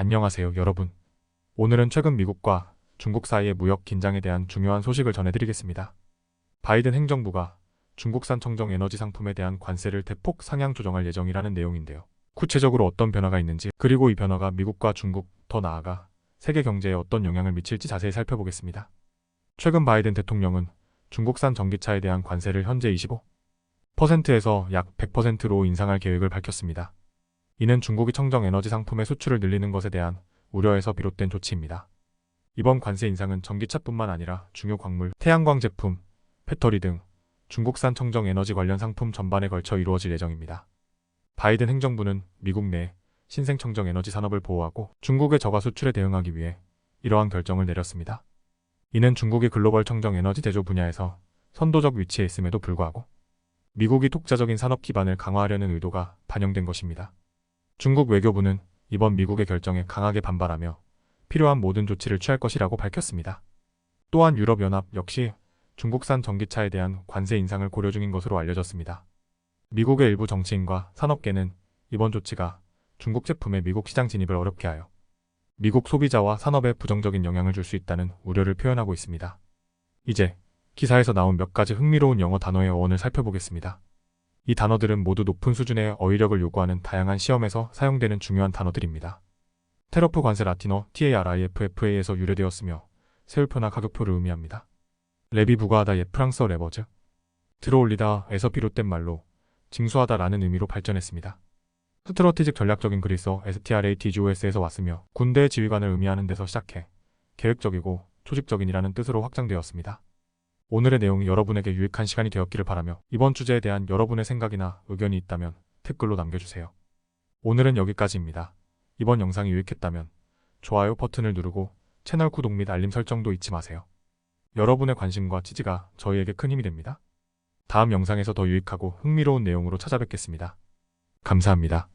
안녕하세요, 여러분. 오늘은 최근 미국과 중국 사이의 무역 긴장에 대한 중요한 소식을 전해드리겠습니다. 바이든 행정부가 중국산 청정 에너지 상품에 대한 관세를 대폭 상향 조정할 예정이라는 내용인데요. 구체적으로 어떤 변화가 있는지, 그리고 이 변화가 미국과 중국, 더 나아가 세계 경제에 어떤 영향을 미칠지 자세히 살펴보겠습니다. 최근 바이든 대통령은 중국산 전기차에 대한 관세를 현재 25%에서 약 100%로 인상할 계획을 밝혔습니다. 이는 중국이 청정 에너지 상품의 수출을 늘리는 것에 대한 우려에서 비롯된 조치입니다. 이번 관세 인상은 전기차뿐만 아니라 중요 광물, 태양광 제품, 배터리 등 중국산 청정 에너지 관련 상품 전반에 걸쳐 이루어질 예정입니다. 바이든 행정부는 미국 내 신생 청정 에너지 산업을 보호하고 중국의 저가 수출에 대응하기 위해 이러한 결정을 내렸습니다. 이는 중국이 글로벌 청정 에너지 제조 분야에서 선도적 위치에 있음에도 불구하고 미국이 독자적인 산업 기반을 강화하려는 의도가 반영된 것입니다. 중국 외교부는 이번 미국의 결정에 강하게 반발하며 필요한 모든 조치를 취할 것이라고 밝혔습니다. 또한 유럽연합 역시 중국산 전기차에 대한 관세 인상을 고려 중인 것으로 알려졌습니다. 미국의 일부 정치인과 산업계는 이번 조치가 중국 제품의 미국 시장 진입을 어렵게 하여 미국 소비자와 산업에 부정적인 영향을 줄 수 있다는 우려를 표현하고 있습니다. 이제 기사에서 나온 몇 가지 흥미로운 영어 단어의 어원을 살펴보겠습니다. 이 단어들은 모두 높은 수준의 어휘력을 요구하는 다양한 시험에서 사용되는 중요한 단어들입니다. 테러프 관세 라틴어 TARIFFA에서 유래되었으며 세울표나 가격표를 의미합니다. 랩이 부과하다의 프랑스어 레버즈, 들어올리다에서 비롯된 말로 징수하다라는 의미로 발전했습니다. 스트러티직 전략적인 그리스어 STRATGOS에서 왔으며 군대의 지휘관을 의미하는 데서 시작해 계획적이고 조직적인이라는 뜻으로 확장되었습니다. 오늘의 내용이 여러분에게 유익한 시간이 되었기를 바라며 이번 주제에 대한 여러분의 생각이나 의견이 있다면 댓글로 남겨주세요. 오늘은 여기까지입니다. 이번 영상이 유익했다면 좋아요 버튼을 누르고 채널 구독 및 알림 설정도 잊지 마세요. 여러분의 관심과 지지가 저희에게 큰 힘이 됩니다. 다음 영상에서 더 유익하고 흥미로운 내용으로 찾아뵙겠습니다. 감사합니다.